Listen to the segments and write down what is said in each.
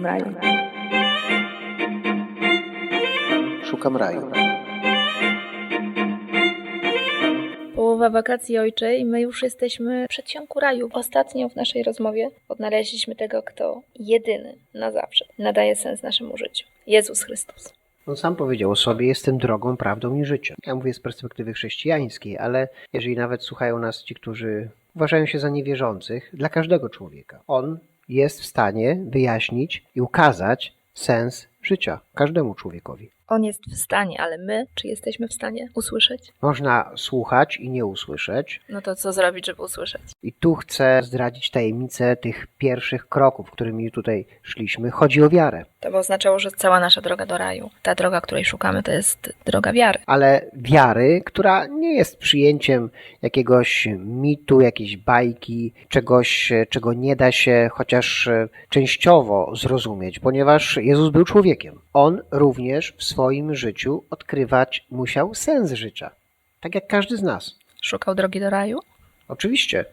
Szukam raju. Szukam raju. Połowa wakacji ojcze i my już jesteśmy w przedsionku raju. Ostatnio w naszej rozmowie odnaleźliśmy tego, kto jedyny na zawsze nadaje sens naszemu życiu. Jezus Chrystus. On sam powiedział o sobie, jestem drogą, prawdą i życiem. Ja mówię z perspektywy chrześcijańskiej, ale jeżeli nawet słuchają nas ci, którzy uważają się za niewierzących, dla każdego człowieka, on jest w stanie wyjaśnić i ukazać sens życia każdemu człowiekowi. On jest w stanie, ale my, czy jesteśmy w stanie usłyszeć? Można słuchać i nie usłyszeć. No to co zrobić, żeby usłyszeć? I tu chcę zdradzić tajemnicę tych pierwszych kroków, którymi tutaj szliśmy. Chodzi o wiarę. To by oznaczało, że cała nasza droga do raju, ta droga, której szukamy, to jest droga wiary. ale wiary, która nie jest przyjęciem jakiegoś mitu, jakiejś bajki, czegoś, czego nie da się chociaż częściowo zrozumieć, ponieważ Jezus był człowiekiem. On również w swoim życiu odkrywać musiał sens życia, tak jak każdy z nas. Szukał drogi do raju? Oczywiście,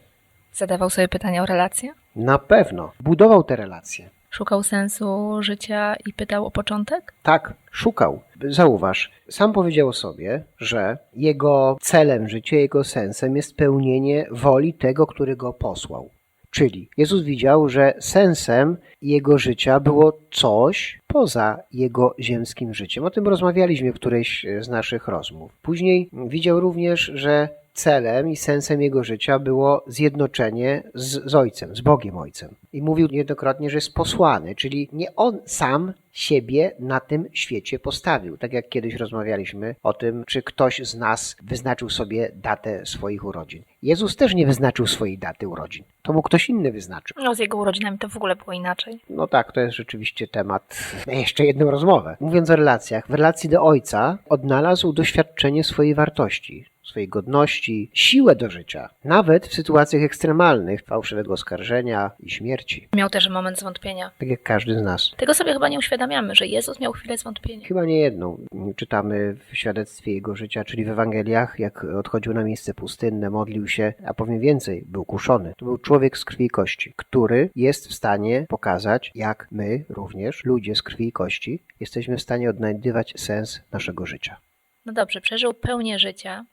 Zadawał sobie pytania o relacje? na pewno budował te relacje. Szukał sensu życia i pytał o początek? Tak, szukał. Zauważ, sam powiedział o sobie, że jego celem życia, jego sensem jest pełnienie woli tego, który go posłał. Czyli Jezus widział, że sensem jego życia było coś poza jego ziemskim życiem. O tym rozmawialiśmy w którejś z naszych rozmów. Później widział również, że celem i sensem jego życia było zjednoczenie z, z Ojcem, z Bogiem Ojcem. I mówił niejednokrotnie, że jest posłany, czyli nie on sam siebie na tym świecie postawił. Tak jak kiedyś rozmawialiśmy o tym, czy ktoś z nas wyznaczył sobie datę swoich urodzin. Jezus też nie wyznaczył swojej daty urodzin. To mu ktoś inny wyznaczył. No z jego urodzinami to w ogóle było inaczej. No tak, to jest rzeczywiście temat na jeszcze jedną rozmowę. Mówiąc o relacjach, w relacji do ojca odnalazł doświadczenie swojej wartości, swojej godności, siłę do życia, nawet w sytuacjach ekstremalnych, fałszywego oskarżenia i śmierci, Miał też moment zwątpienia. tak jak każdy z nas. Tego sobie chyba nie uświadamiamy, że Jezus miał chwilę zwątpienia. Chyba nie jedną. Czytamy w świadectwie jego życia, czyli w Ewangeliach, jak odchodził na miejsce pustynne, modlił się, a powiem więcej, był kuszony. To był człowiek z krwi i kości, który jest w stanie pokazać, jak my również, ludzie z krwi i kości, jesteśmy w stanie odnajdywać sens naszego życia. No dobrze, przeżył pełnię życia.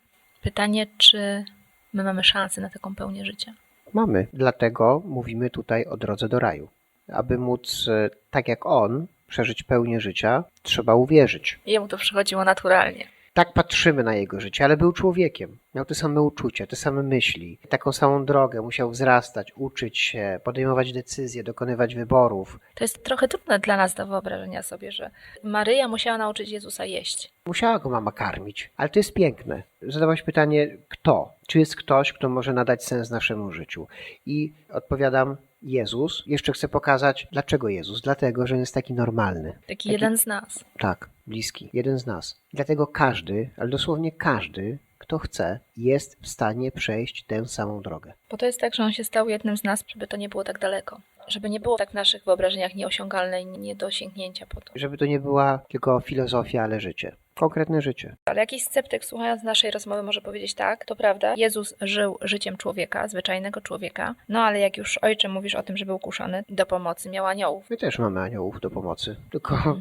Pytanie, czy my mamy szansę na taką pełnię życia? Mamy, dlatego mówimy tutaj o drodze do raju. Aby móc, e, tak jak on, przeżyć pełnię życia, trzeba uwierzyć. Jemu to przychodziło naturalnie. Tak patrzymy na jego życie, ale był człowiekiem. Miał te same uczucia, te same myśli, taką samą drogę. Musiał wzrastać, uczyć się, podejmować decyzje, dokonywać wyborów. To jest trochę trudne dla nas do wyobrażenia sobie, że Maryja musiała nauczyć Jezusa jeść. Musiała go mama karmić, ale to jest piękne. Zadałaś pytanie, kto? Czy jest ktoś, kto może nadać sens naszemu życiu? I odpowiadam, Jezus. Jeszcze chcę pokazać, dlaczego Jezus. Dlatego, że on jest taki normalny. Taki jeden z nas. Tak, bliski, jeden z nas. Dlatego każdy, ale dosłownie każdy, kto chce, jest w stanie przejść tę samą drogę. Bo to jest tak, że on się stał jednym z nas, żeby to nie było tak daleko. Żeby nie było tak w naszych wyobrażeniach nieosiągalne i nie do sięgnięcia po to. Żeby to nie była tylko filozofia, ale życie. Konkretne życie. Ale jakiś sceptyk słuchając naszej rozmowy może powiedzieć tak, to prawda, Jezus żył życiem człowieka, zwyczajnego człowieka, no ale jak już ojcze mówisz o tym, że był kuszony, do pomocy miał aniołów. My też mamy aniołów do pomocy. Tylko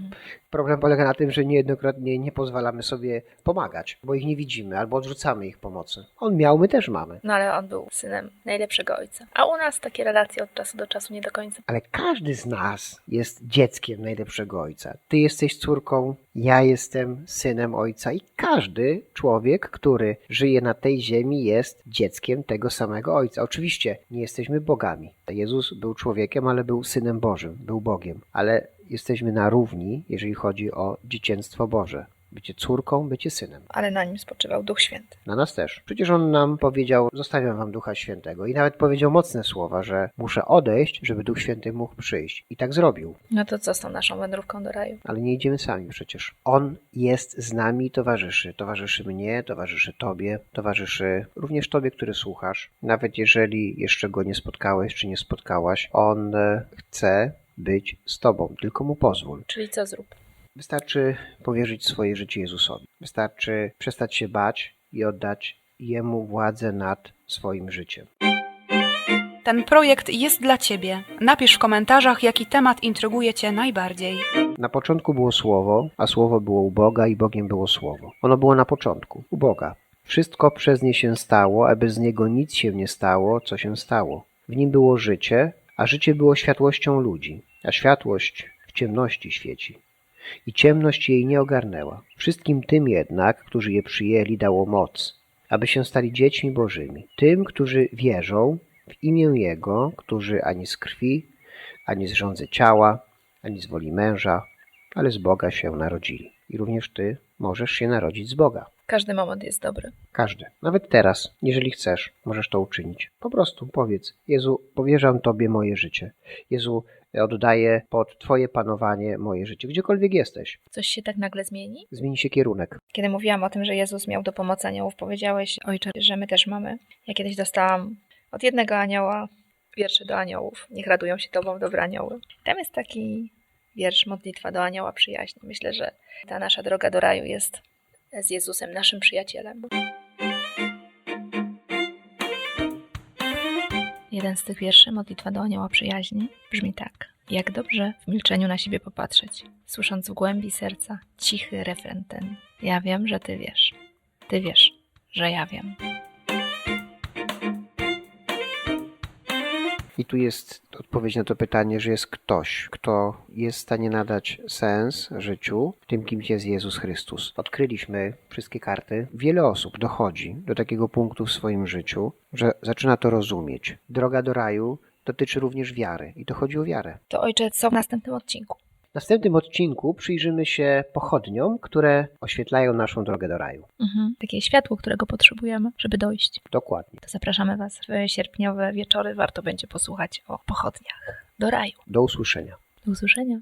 problem polega na tym, że niejednokrotnie nie pozwalamy sobie pomagać, bo ich nie widzimy albo odrzucamy ich pomocy. On miał, my też mamy. No ale on był synem najlepszego ojca. A u nas takie relacje od czasu do czasu nie do końca. Ale każdy z nas jest dzieckiem najlepszego ojca. Ty jesteś córką, ja jestem synem ojca i każdy człowiek, który żyje na tej ziemi jest dzieckiem tego samego ojca. Oczywiście nie jesteśmy bogami. Jezus był człowiekiem, ale był synem Bożym, był Bogiem. Ale jesteśmy na równi, jeżeli chodzi o dzieciństwo Boże. Bycie córką, bycie synem. Ale na nim spoczywał Duch Święty. Na nas też. Przecież on nam powiedział: Zostawiam wam Ducha Świętego. I nawet powiedział mocne słowa, że muszę odejść, żeby Duch Święty mógł przyjść. I tak zrobił. No to co z tą naszą wędrówką do raju? Ale nie idziemy sami przecież. On jest z nami, towarzyszy. Towarzyszy mnie, towarzyszy tobie, towarzyszy również tobie, który słuchasz. Nawet jeżeli jeszcze go nie spotkałeś czy nie spotkałaś, on e, chce być z tobą. Tylko mu pozwól. Czyli co zrób? Wystarczy powierzyć swoje życie Jezusowi. Wystarczy przestać się bać i oddać Jemu władzę nad swoim życiem. Ten projekt jest dla Ciebie. Napisz w komentarzach, jaki temat intryguje Cię najbardziej. Na początku było Słowo, a Słowo było u Boga i Bogiem było Słowo. Ono było na początku, u Boga. Wszystko przez nie się stało, a bez niego nic się nie stało, co się stało. W nim było życie, a życie było światłością ludzi, a światłość w ciemności świeci. I ciemność jej nie ogarnęła. Wszystkim tym jednak, którzy je przyjęli, dało moc, aby się stali dziećmi Bożymi. Tym, którzy wierzą w imię Jego, którzy ani z krwi, ani z rządzy ciała, ani z woli męża, ale z Boga się narodzili. I również Ty możesz się narodzić z Boga. Każdy moment jest dobry. Każdy. Nawet teraz, jeżeli chcesz, możesz to uczynić. Po prostu powiedz: Jezu, powierzam Tobie moje życie. Jezu, oddaję pod Twoje panowanie moje życie. Gdziekolwiek jesteś, Coś się tak nagle zmieni? zmieni się kierunek. Kiedy mówiłam o tym, że Jezus miał do pomocy aniołów, powiedziałeś, ojcze, że my też mamy. Ja kiedyś dostałam od jednego anioła wiersze do aniołów. Niech radują się Tobą dobre anioły. Tam jest taki wiersz, modlitwa do anioła przyjaźni. Myślę, że ta nasza droga do raju jest z Jezusem, naszym przyjacielem. Jeden z tych wierszy, modlitwa do anioła przyjaźni, brzmi tak. Jak dobrze w milczeniu na siebie popatrzeć, słysząc w głębi serca cichy refren ten. Ja wiem, że ty wiesz. Ty wiesz, że ja wiem. I tu jest odpowiedź na to pytanie, że jest ktoś, kto jest w stanie nadać sens życiu tym, kim jest Jezus Chrystus. Odkryliśmy wszystkie karty. Wiele osób dochodzi do takiego punktu w swoim życiu, że zaczyna to rozumieć. Droga do raju dotyczy również wiary i to chodzi o wiarę. To ojcze, co w następnym odcinku? W następnym odcinku przyjrzymy się pochodniom, które oświetlają naszą drogę do raju. Mhm. Takie światło, którego potrzebujemy, żeby dojść. Dokładnie. To zapraszamy Was w sierpniowe wieczory. Warto będzie posłuchać o pochodniach do raju. Do usłyszenia. Do usłyszenia.